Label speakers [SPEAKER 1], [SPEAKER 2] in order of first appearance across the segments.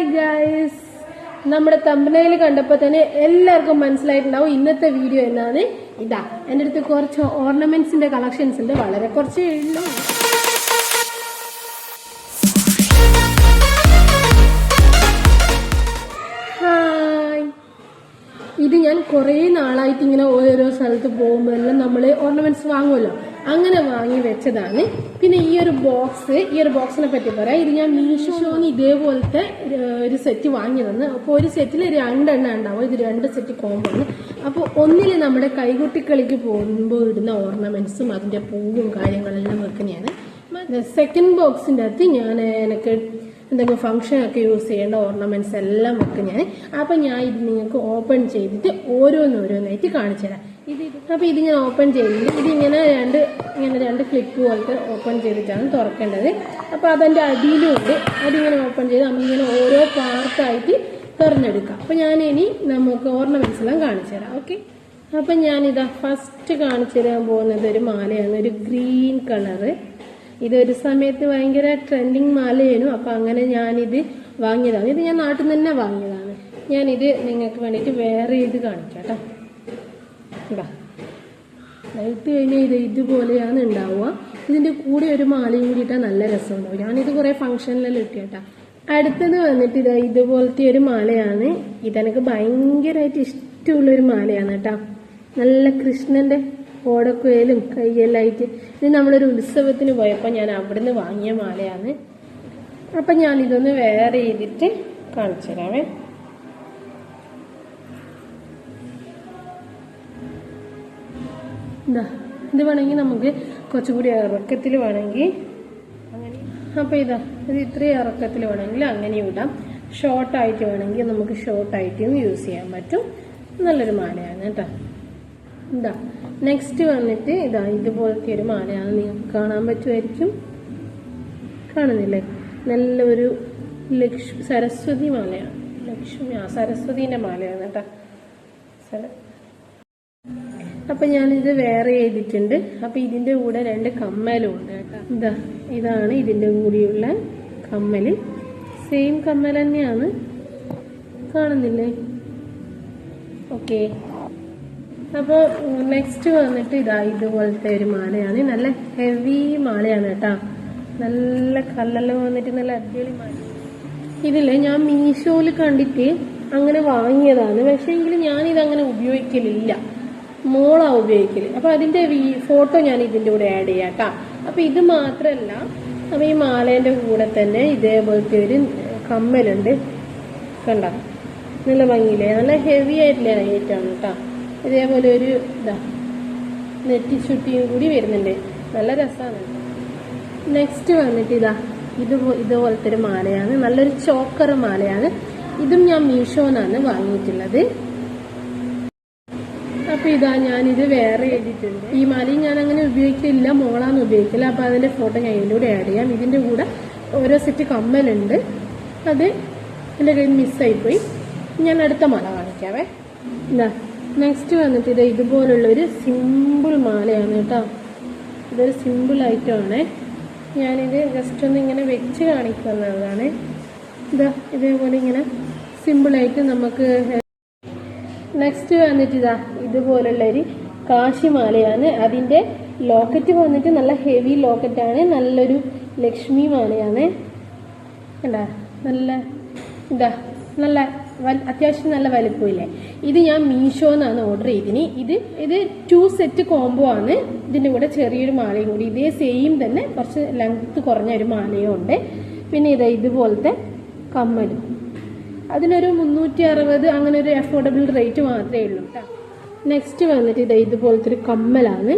[SPEAKER 1] Hi guys നമ്മുടെ തമ്പനയിൽ കണ്ടപ്പോൾ തന്നെ എല്ലാവർക്കും മനസ്സിലായിട്ടുണ്ടാവും ഇന്നത്തെ വീഡിയോ എന്നാണ്. ഇതാ എന്റെ അടുത്ത് കുറച്ച് ഓർണമെന്റ്സിന്റെ കളക്ഷൻസ് ഉണ്ട്. വളരെ കുറച്ചേ ഉള്ളൂ. ഹായ് ഇത് ഞാൻ കുറേ നാളായിട്ട് ഇങ്ങനെ ഓരോരോ സ്ഥലത്ത് പോകുമ്പോഴെല്ലാം നമ്മൾ ഓർണമെന്റ്സ് വാങ്ങുമല്ലോ അങ്ങനെ വാങ്ങി വെച്ചതാണ്. പിന്നെ ഈ ഒരു ബോക്സ് ഈ ഒരു ബോക്സിനെ പറ്റി പറയാം. ഇത് ഞാൻ മീഷോന്ന് ഇതേപോലത്തെ ഒരു- സെറ്റ് വാങ്ങി തന്നു. അപ്പോൾ ഒരു സെറ്റിൽ രണ്ടെണ്ണം ഉണ്ടാവും. ഇത് രണ്ട് സെറ്റ് കോമ്പോ ആണ്. അപ്പോൾ ഒന്നിൽ നമ്മുടെ കൈകുട്ടിക്കളിക്ക് പോകുമ്പോൾ ഇടുന്ന ഓർണമെന്റ്സും അതിന്റെ പൂവും കാര്യങ്ങളെല്ലാം വെക്കുന്നതാണ്. സെക്കൻഡ് ബോക്സിന്റെ അകത്ത് ഞാൻ എനിക്ക് എന്തെങ്കിലും ഫംഗ്ഷൻ ഒക്കെ യൂസ് ചെയ്യേണ്ട ഓർണമെന്റ്സ് എല്ലാം വെക്കും ഞാൻ ഞാൻ ഇത് നിങ്ങൾക്ക് ഓപ്പൺ ചെയ്തിട്ട് ഓരോന്നോരോന്നായിട്ട് കാണിച്ചു തരാം ഇത് അപ്പോൾ അപ്പൊ ഇത് ഞാൻ ഓപ്പൺ ചെയ്തിട്ട് ഇത് ഇങ്ങനെ രണ്ട് ഇങ്ങനെ രണ്ട് ക്ലിപ്പ് പോലത്തെ ഓപ്പൺ ചെയ്തിട്ടാണ് തുറക്കേണ്ടത്. അപ്പോൾ അതിന്റെ അടിയിലും ഉണ്ട്. അതിങ്ങനെ ഓപ്പൺ ചെയ്ത് നമ്മളിങ്ങനെ ഓരോ പാർട്ടായിട്ട് തുറന്നെടുക്കാം. അപ്പോൾ ഇനി നമുക്ക് ഓർണമെന്റ്സ് എല്ലാം കാണിച്ചു തരാം. ഓക്കെ അപ്പൊ ഞാനിതാ ഫസ്റ്റ് കാണിച്ചു തരാൻ പോകുന്നത് ഒരു മാലയാണ്. ഒരു ഗ്രീൻ കളറ് ഇതൊരു സമയത്ത് ഭയങ്കര ട്രെൻഡിങ് മാലയായിരുന്നു. അപ്പൊ അങ്ങനെ ഞാനിത് വാങ്ങിയതാണ്. ഇത് ഞാൻ നാട്ടിൽ നിന്ന് തന്നെ വാങ്ങിയതാണ്. ഞാനിത് നിങ്ങൾക്ക് വേണ്ടിയിട്ട് വേറെ ഇത് കാണിക്കാം കേട്ടോ. ഇതാ ഇട്ട് കഴിഞ്ഞാൽ ഇത് ഇതുപോലെയാണ് ഉണ്ടാവുക. ഇതിന്റെ കൂടെ ഒരു മാലയും കൂടി ഇട്ടാൽ നല്ല രസമുണ്ടാവും ഞാനിത് കുറെ ഫംഗ്ഷനിലെല്ലാം ഇട്ടിട്ടാ. അടുത്തത് വന്നിട്ട് ഇതാ ഇതുപോലത്തെ ഒരു മാലയാണ്. ഇതെനിക്ക് ഭയങ്കരമായിട്ട് ഇഷ്ടമുള്ള ഒരു മാലയാണ് കേട്ടോ. നല്ല കൃഷ്ണന്റെ ഓടക്കുയലും കയ്യെല്ലാം ആയിട്ട്. ഇത് നമ്മളൊരു ഉത്സവത്തിന് പോയപ്പോൾ ഞാൻ അവിടുന്ന് വാങ്ങിയ മാലയാണ്. അപ്പം ഞാൻ ഇതൊന്ന് വേറെ ചെയ്തിട്ട് കാണിച്ചു തരാമേ ഇതാ ഇത് വേണമെങ്കിൽ നമുക്ക് കുറച്ചുകൂടി ഇറക്കത്തിൽ വേണമെങ്കിൽ അങ്ങനെ അപ്പോൾ ഇതാ ഇത് ഇത്രയും ഇറക്കത്തിൽ വേണമെങ്കിൽ അങ്ങനെയും ഇടാം. ഷോർട്ടായിട്ട് വേണമെങ്കിൽ നമുക്ക് ഷോർട്ടായിട്ടും യൂസ് ചെയ്യാൻ പറ്റും. നല്ലൊരു മാലയാണ് കേട്ടോ. ഇതാ നെക്സ്റ്റ് വന്നിട്ട് ഇതാ ഇതുപോലത്തെ ഒരു മാലയാണ് നിങ്ങൾക്ക് കാണാൻ പറ്റുമായിരിക്കും. കാണുന്നില്ലേ? നല്ലൊരു ലക്ഷ്മി സരസ്വതി മാലയാണ്. ലക്ഷ്മി ആ സരസ്വതീന്റെ മാലയാണ് കേട്ടോ. സര അപ്പൊ ഞാനിത് വേറെ ചെയ്തിട്ടുണ്ട് അപ്പൊ ഇതിന്റെ കൂടെ രണ്ട് കമ്മലും ഉണ്ട് കേട്ടോ. ഇതാ ഇതാണ് ഇതിന്റെ കൂടിയുള്ള കമ്മൽ. സെയിം കമ്മൽ തന്നെയാണ്. കാണുന്നില്ലേ? ഓക്കെ അപ്പോൾ നെക്സ്റ്റ് വന്നിട്ട് ഇതാ ഇതുപോലത്തെ ഒരു മാലയാണ്. നല്ല ഹെവി മാലയാണ് കേട്ടോ. നല്ല കല്ലെല്ലാം വന്നിട്ട് നല്ല അടിപൊളി മാല. ഇതില്ലേ ഞാൻ മീഷോയിൽ കണ്ടിട്ട് അങ്ങനെ വാങ്ങിയതാണ്. പക്ഷേ എങ്കിൽ ഞാനിതങ്ങനെ ഉപയോഗിക്കലില്ല. മോളാ ഉപയോഗിക്കൽ. അപ്പൊ അതിന്റെ ഫോട്ടോ ഞാൻ ഇതിന്റെ കൂടെ ആഡ് ചെയ്യാം കേട്ടോ അപ്പൊ ഇത് മാത്രല്ല അപ്പൊ ഈ മാലേന്റെ കൂടെ തന്നെ ഇതേപോലത്തെ ഒരു കമ്മലുണ്ട്. കണ്ട? നല്ല ഭംഗിയില്ലേ? നല്ല ഹെവി ആയിട്ടുള്ള ഏറ്റവും കേട്ടോ ഇതേപോലെ ഒരു ഇതാ നെറ്റി ചുട്ടിയും കൂടി വരുന്നുണ്ട്. നല്ല രസമാണ് നെക്സ്റ്റ് വന്നിട്ട് ഇതാ ഇത് ഇതുപോലത്തെ ഒരു മാലയാണ്. നല്ലൊരു ചോക്കർ മാലയാണ്. ഇതും ഞാൻ മീഷോന്നാണ് വാങ്ങിയിട്ടുള്ളത്. അപ്പൊ ഇതാ ഞാനിത് വേറെ എഴുതിയിട്ടുണ്ട്. ഈ മാലയും ഞാൻ അങ്ങനെ ഉപയോഗിക്കില്ല മോളാന്ന് ഉപയോഗിക്കില്ല അപ്പൊ അതിന്റെ ഫോട്ടോ ഞാൻ ഇതിലൂടെ ആഡ് ചെയ്യാം. ഇതിന്റെ കൂടെ ഓരോ സെറ്റ് കമ്മലുണ്ട്. അത് എന്റെ കയ്യിൽ മിസ്സായിപ്പോയി ഞാൻ അടുത്ത മാല കാണിക്കാവേ. ഇതാ നെക്സ്റ്റ് വന്നിട്ട് ഇത് ഇതുപോലുള്ള ഒരു സിമ്പിൾ മാലയാണ് കേട്ടോ. ഇതൊരു സിമ്പിൾ ഐറ്റം ആണ്. ഞാനിത് ജസ്റ്റ് ഒന്ന് ഇങ്ങനെ വെച്ച് കാണിക്കുന്നതാണ്. ഇതാ ഇതേപോലെ ഇങ്ങനെ സിമ്പിളായിട്ട് നമുക്ക് നെക്സ്റ്റ് വന്നിട്ട് ഇതാ ഇതുപോലുള്ള ഒരു കാശിമാലയാണ്. അതിന്റെ ലോക്കറ്റ് വന്നിട്ട് നല്ല ഹെവി ലോക്കറ്റാണ്. നല്ലൊരു ലക്ഷ്മി മാലയാണ്. കണ്ടാ? നല്ല എന്താ നല്ല അത്യാവശ്യം നല്ല വലിപ്പമില്ലേ? ഇത് ഞാൻ മീഷോന്നാണ് ഓർഡർ ചെയ്തിന് ഇത് ഇത് ടു സെറ്റ് കോംബോ ആണ്. ഇതിന്റെ കൂടെ ചെറിയൊരു മാലയും കൂടി. ഇതേ സെയിം തന്നെ. കുറച്ച് ലെങ്ത് കുറഞ്ഞ ഒരു മാലയും ഉണ്ട്. പിന്നെ ഇതാ ഇതുപോലത്തെ കമ്മലും. അതിനൊരു മുന്നൂറ്റി അറുപത് അങ്ങനെ ഒരു അഫോർഡബിൾ റേറ്റ് മാത്രമേ ഉള്ളൂ കേട്ടോ നെക്സ്റ്റ് വന്നിട്ട് ഇത് ഇതുപോലത്തെ ഒരു കമ്മലാണ്.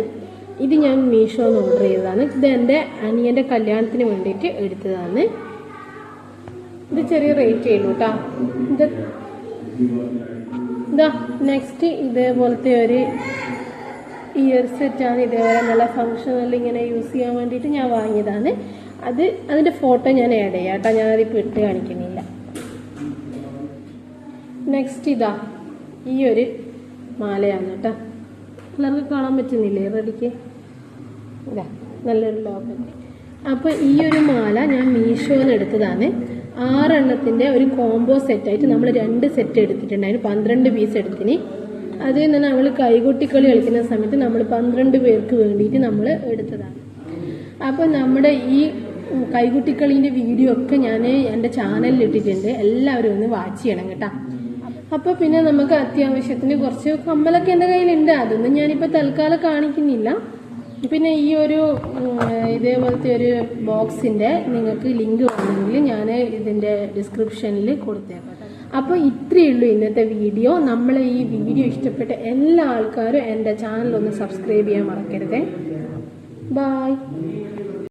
[SPEAKER 1] ഇത് ഞാൻ മീഷോ മീഷോന്ന് ഓർഡർ ചെയ്തതാണ്. ഇത് എന്റെ അനിയന്റെ കല്യാണത്തിന് വേണ്ടിയിട്ട് എടുത്തതാണ്. ഇത് ചെറിയ റേറ്റ് ചെയ്യുള്ളൂ കേട്ടോ ഇത് ഇതാ നെക്സ്റ്റ് ഇതേപോലത്തെ ഒരു ഇയർ സെറ്റാണ് ഇതേപോലെ നല്ല ഫങ്ഷണൽ ഇങ്ങനെ യൂസ് ചെയ്യാൻ വേണ്ടിയിട്ട് ഞാൻ വാങ്ങിയതാണ്. അത് അതിന്റെ ഫോട്ടോ ഞാൻ ആഡ് ചെയ്യാം കേട്ടോ ഞാനതിപ്പോൾ ഇട്ട് കാണിക്കുന്നില്ല. നെക്സ്റ്റ് ഇതാ ഈ ഒരു മാലയാണ് കേട്ടോ. എല്ലാവർക്കും കാണാൻ പറ്റുന്നില്ലേ? റെഡിക്ക്? നല്ലൊരു ലോക്കറ്റ് അപ്പോൾ ഈ ഒരു മാല ഞാൻ മീഷോന്ന് എടുത്തതാണ്. ആറെണ്ണത്തിന്റെ ഒരു കോംബോ സെറ്റായിട്ട് നമ്മൾ രണ്ട് സെറ്റ് എടുത്തിട്ടുണ്ടായിരുന്നു. പന്ത്രണ്ട് പീസ് എടുത്തിന്. അത് തന്നെ നമ്മൾ കൈകൊട്ടിക്കളി കളിക്കുന്ന സമയത്ത് നമ്മൾ പന്ത്രണ്ട് പേർക്ക് വേണ്ടിയിട്ട് നമ്മൾ എടുത്തതാണ്. അപ്പോൾ നമ്മുടെ ഈ കൈകുട്ടിക്കളീന്റെ വീഡിയോ ഒക്കെ ഞാൻ എന്റെ ചാനലിൽ ഇട്ടിട്ടുണ്ട്. എല്ലാവരും ഒന്ന് വാച്ച് ചെയ്യണം കേട്ടോ. അപ്പോൾ പിന്നെ നമുക്ക് അത്യാവശ്യത്തിന് കുറച്ച് കമ്മലൊക്കെ എന്റെ കയ്യിലുണ്ട്. അതൊന്നും ഞാനിപ്പോൾ തൽക്കാലം കാണിക്കുന്നില്ല. പിന്നെ ഈ ഒരു ഇതേപോലത്തെ ഒരു ബോക്സിന്റെ നിങ്ങൾക്ക് ലിങ്ക് വേണമെങ്കിൽ ഞാൻ ഇതിന്റെ ഡിസ്ക്രിപ്ഷനിൽ കൊടുത്തേക്കാം. അപ്പോൾ ഇത്രയേ ഉള്ളൂ ഇന്നത്തെ വീഡിയോ. നമ്മളെ ഈ വീഡിയോ ഇഷ്ടപ്പെട്ട എല്ലാ ആൾക്കാരും എന്റെ ചാനൽ ഒന്ന് സബ്സ്ക്രൈബ് ചെയ്യാൻ മറക്കരുതേ. ബായ്